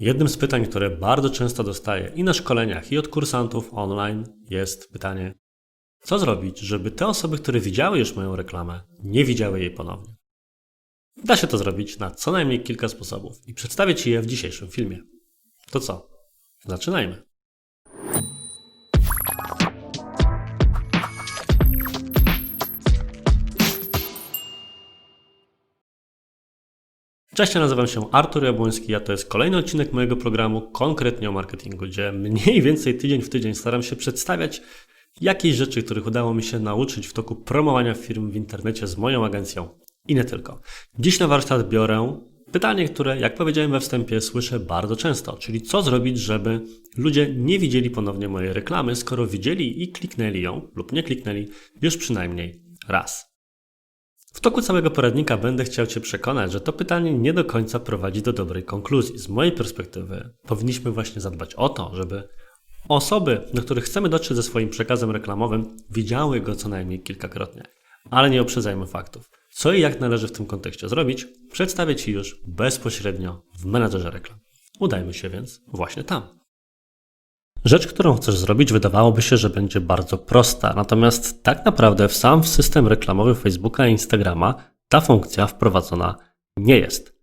Jednym z pytań, które bardzo często dostaję i na szkoleniach, i od kursantów online jest pytanie, co zrobić, żeby te osoby, które widziały już moją reklamę, nie widziały jej ponownie? Da się to zrobić na co najmniej kilka sposobów i przedstawię Ci je w dzisiejszym filmie. To co? Zaczynajmy. Cześć, ja nazywam się Artur Jabłoński, a to jest kolejny odcinek mojego programu konkretnie o marketingu, gdzie mniej więcej tydzień w tydzień staram się przedstawiać jakieś rzeczy, których udało mi się nauczyć w toku promowania firm w internecie z moją agencją i nie tylko. Dziś na warsztat biorę pytanie, które, jak powiedziałem we wstępie, słyszę bardzo często, czyli co zrobić, żeby ludzie nie widzieli ponownie mojej reklamy, skoro widzieli i kliknęli ją lub nie kliknęli już przynajmniej raz. W toku całego poradnika będę chciał Cię przekonać, że to pytanie nie do końca prowadzi do dobrej konkluzji. Z mojej perspektywy powinniśmy właśnie zadbać o to, żeby osoby, do których chcemy dotrzeć ze swoim przekazem reklamowym, widziały go co najmniej kilkakrotnie. Ale nie uprzedzajmy faktów. Co i jak należy w tym kontekście zrobić, przedstawię Ci już bezpośrednio w menedżerze reklam. Udajmy się więc właśnie tam. Rzecz, którą chcesz zrobić, wydawałoby się, że będzie bardzo prosta, natomiast tak naprawdę w sam system reklamowy Facebooka i Instagrama ta funkcja wprowadzona nie jest.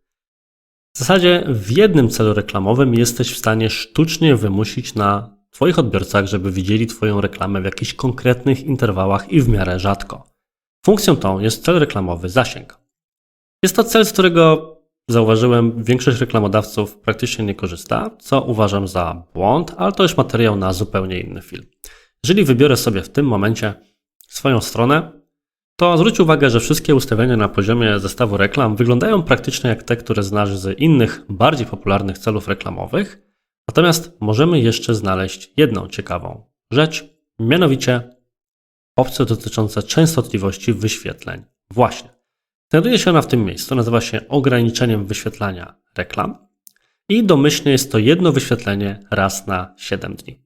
W zasadzie w jednym celu reklamowym jesteś w stanie sztucznie wymusić na Twoich odbiorcach, żeby widzieli Twoją reklamę w jakichś konkretnych interwałach i w miarę rzadko. Funkcją tą jest cel reklamowy zasięg. Jest to cel, z którego zauważyłem, większość reklamodawców praktycznie nie korzysta, co uważam za błąd, ale to już materiał na zupełnie inny film. Jeżeli wybiorę sobie w tym momencie swoją stronę, to zwróć uwagę, że wszystkie ustawienia na poziomie zestawu reklam wyglądają praktycznie jak te, które znasz z innych, bardziej popularnych celów reklamowych. Natomiast możemy jeszcze znaleźć jedną ciekawą rzecz, mianowicie opcje dotyczące częstotliwości wyświetleń. Właśnie. Znajduje się ona w tym miejscu, nazywa się ograniczeniem wyświetlania reklam i domyślnie jest to jedno wyświetlenie raz na 7 dni.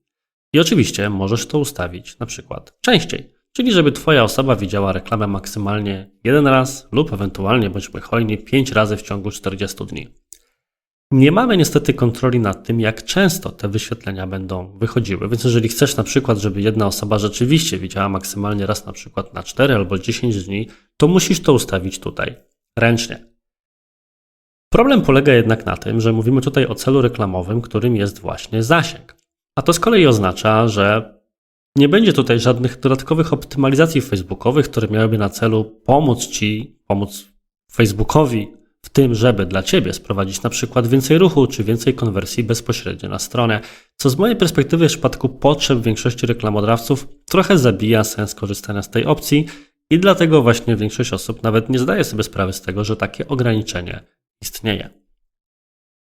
I oczywiście możesz to ustawić na przykład częściej, czyli żeby Twoja osoba widziała reklamę maksymalnie jeden raz lub ewentualnie, bądźmy hojni, 5 razy w ciągu 40 dni. Nie mamy niestety kontroli nad tym, jak często te wyświetlenia będą wychodziły, więc jeżeli chcesz na przykład, żeby jedna osoba rzeczywiście widziała maksymalnie raz na przykład na 4 albo 10 dni, to musisz to ustawić tutaj ręcznie. Problem polega jednak na tym, że mówimy tutaj o celu reklamowym, którym jest właśnie zasięg. A to z kolei oznacza, że nie będzie tutaj żadnych dodatkowych optymalizacji facebookowych, które miałyby na celu pomóc Ci, pomóc Facebookowi tym, żeby dla Ciebie sprowadzić na przykład więcej ruchu czy więcej konwersji bezpośrednio na stronę, co z mojej perspektywy w przypadku potrzeb większości reklamodawców trochę zabija sens korzystania z tej opcji i dlatego właśnie większość osób nawet nie zdaje sobie sprawy z tego, że takie ograniczenie istnieje.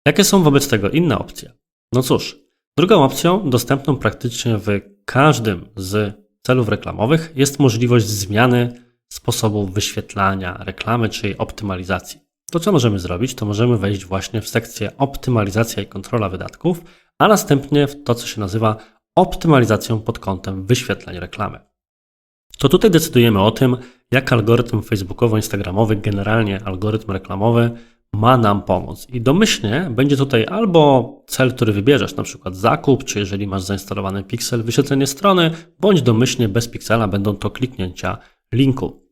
Jakie są wobec tego inne opcje? No cóż, drugą opcją, dostępną praktycznie w każdym z celów reklamowych, jest możliwość zmiany sposobu wyświetlania reklamy czy jej optymalizacji. To, co możemy zrobić, to możemy wejść właśnie w sekcję optymalizacja i kontrola wydatków, a następnie w to, co się nazywa optymalizacją pod kątem wyświetleń reklamy. To tutaj decydujemy o tym, jak algorytm facebookowo-instagramowy, generalnie algorytm reklamowy, ma nam pomóc. I domyślnie będzie tutaj albo cel, który wybierzesz, na przykład zakup, czy jeżeli masz zainstalowany pixel, wyświetlenie strony, bądź domyślnie bez pixela będą to kliknięcia linku.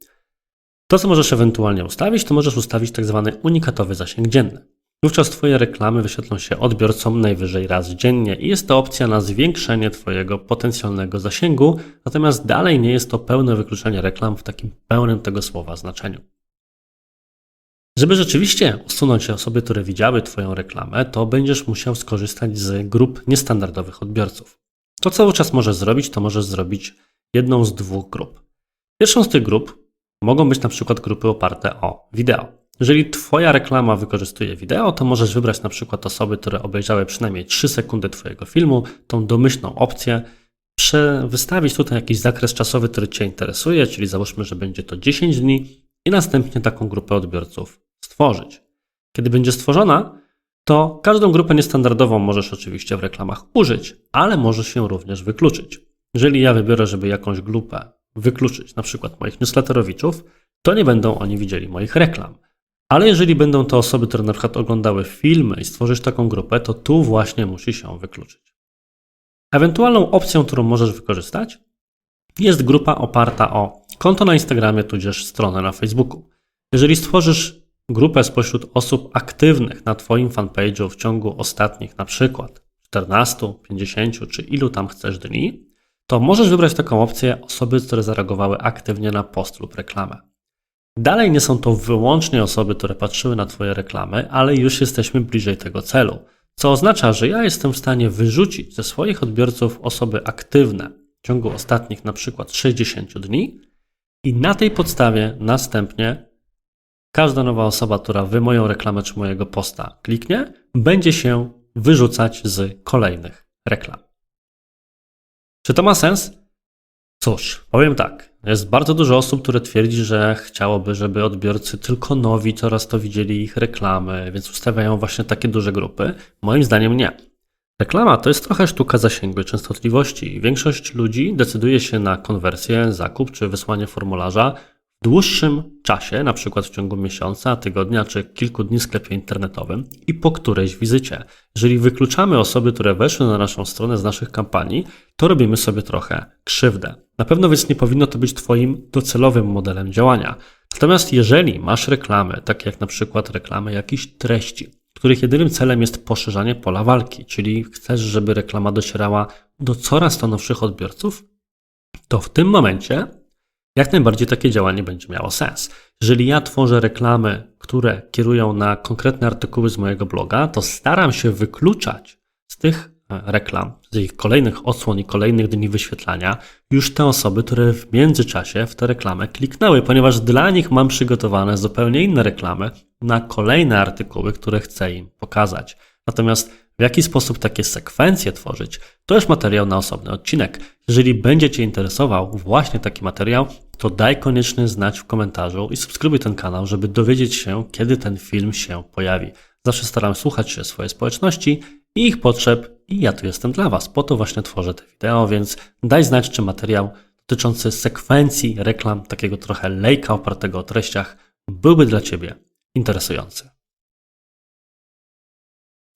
To, co możesz ewentualnie ustawić, to możesz ustawić tak zwany unikatowy zasięg dzienny. Wówczas Twoje reklamy wyświetlą się odbiorcom najwyżej raz dziennie i jest to opcja na zwiększenie Twojego potencjalnego zasięgu, natomiast dalej nie jest to pełne wykluczenie reklam w takim pełnym tego słowa znaczeniu. Żeby rzeczywiście usunąć osoby, które widziały Twoją reklamę, to będziesz musiał skorzystać z grup niestandardowych odbiorców. To cały czas możesz zrobić, to możesz zrobić jedną z dwóch grup. Pierwszą z tych grup mogą być na przykład grupy oparte o wideo. Jeżeli Twoja reklama wykorzystuje wideo, to możesz wybrać na przykład osoby, które obejrzały przynajmniej 3 sekundy Twojego filmu, tą domyślną opcję, wystawić tutaj jakiś zakres czasowy, który Cię interesuje, czyli załóżmy, że będzie to 10 dni i następnie taką grupę odbiorców stworzyć. Kiedy będzie stworzona, to każdą grupę niestandardową możesz oczywiście w reklamach użyć, ale możesz ją również wykluczyć. Jeżeli ja wybiorę, żeby jakąś grupę wykluczyć, na przykład moich newsletterowiczów, to nie będą oni widzieli moich reklam. Ale jeżeli będą to osoby, które na przykład oglądały filmy i stworzysz taką grupę, to tu właśnie musi się wykluczyć. Ewentualną opcją, którą możesz wykorzystać, jest grupa oparta o konto na Instagramie, tudzież stronę na Facebooku. Jeżeli stworzysz grupę spośród osób aktywnych na Twoim fanpage'u w ciągu ostatnich na przykład 14, 50 czy ilu tam chcesz dni, to możesz wybrać taką opcję osoby, które zareagowały aktywnie na post lub reklamę. Dalej nie są to wyłącznie osoby, które patrzyły na Twoje reklamy, ale już jesteśmy bliżej tego celu, co oznacza, że ja jestem w stanie wyrzucić ze swoich odbiorców osoby aktywne w ciągu ostatnich na przykład 60 dni i na tej podstawie następnie każda nowa osoba, która wy moją reklamę czy mojego posta kliknie, będzie się wyrzucać z kolejnych reklam. Czy to ma sens? Cóż, powiem tak. Jest bardzo dużo osób, które twierdzi, że chciałoby, żeby odbiorcy tylko nowi coraz to widzieli ich reklamy, więc ustawiają właśnie takie duże grupy. Moim zdaniem nie. Reklama to jest trochę sztuka zasięgu i częstotliwości. Większość ludzi decyduje się na konwersję, zakup czy wysłanie formularza dłuższym czasie, na przykład w ciągu miesiąca, tygodnia czy kilku dni w sklepie internetowym i po którejś wizycie. Jeżeli wykluczamy osoby, które weszły na naszą stronę z naszych kampanii, to robimy sobie trochę krzywdę. Na pewno więc nie powinno to być Twoim docelowym modelem działania. Natomiast jeżeli masz reklamy, takie jak na przykład reklamy jakichś treści, których jedynym celem jest poszerzanie pola walki, czyli chcesz, żeby reklama docierała do coraz to nowszych odbiorców, to w tym momencie jak najbardziej takie działanie będzie miało sens. Jeżeli ja tworzę reklamy, które kierują na konkretne artykuły z mojego bloga, to staram się wykluczać z tych e, reklam, z ich kolejnych odsłon i kolejnych dni wyświetlania, już te osoby, które w międzyczasie w tę reklamę kliknęły, ponieważ dla nich mam przygotowane zupełnie inne reklamy na kolejne artykuły, które chcę im pokazać. Natomiast w jaki sposób takie sekwencje tworzyć, to już materiał na osobny odcinek. Jeżeli będzie Cię interesował właśnie taki materiał, to daj koniecznie znać w komentarzu i subskrybuj ten kanał, żeby dowiedzieć się, kiedy ten film się pojawi. Zawsze staram słuchać się swojej społeczności i ich potrzeb i ja tu jestem dla Was. Po to właśnie tworzę te wideo, więc daj znać, czy materiał dotyczący sekwencji reklam, takiego trochę lejka opartego o treściach, byłby dla Ciebie interesujący.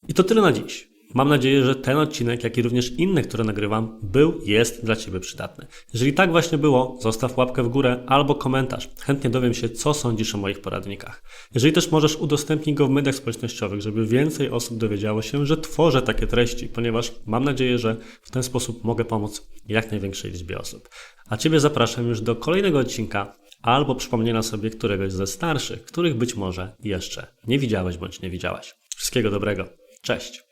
I to tyle na dziś. Mam nadzieję, że ten odcinek, jak i również inne, które nagrywam, był, jest dla Ciebie przydatny. Jeżeli tak właśnie było, zostaw łapkę w górę albo komentarz. Chętnie dowiem się, co sądzisz o moich poradnikach. Jeżeli też możesz, udostępnij go w mediach społecznościowych, żeby więcej osób dowiedziało się, że tworzę takie treści, ponieważ mam nadzieję, że w ten sposób mogę pomóc jak największej liczbie osób. A Ciebie zapraszam już do kolejnego odcinka albo przypomnienia sobie któregoś ze starszych, których być może jeszcze nie widziałeś bądź nie widziałaś. Wszystkiego dobrego. Cześć.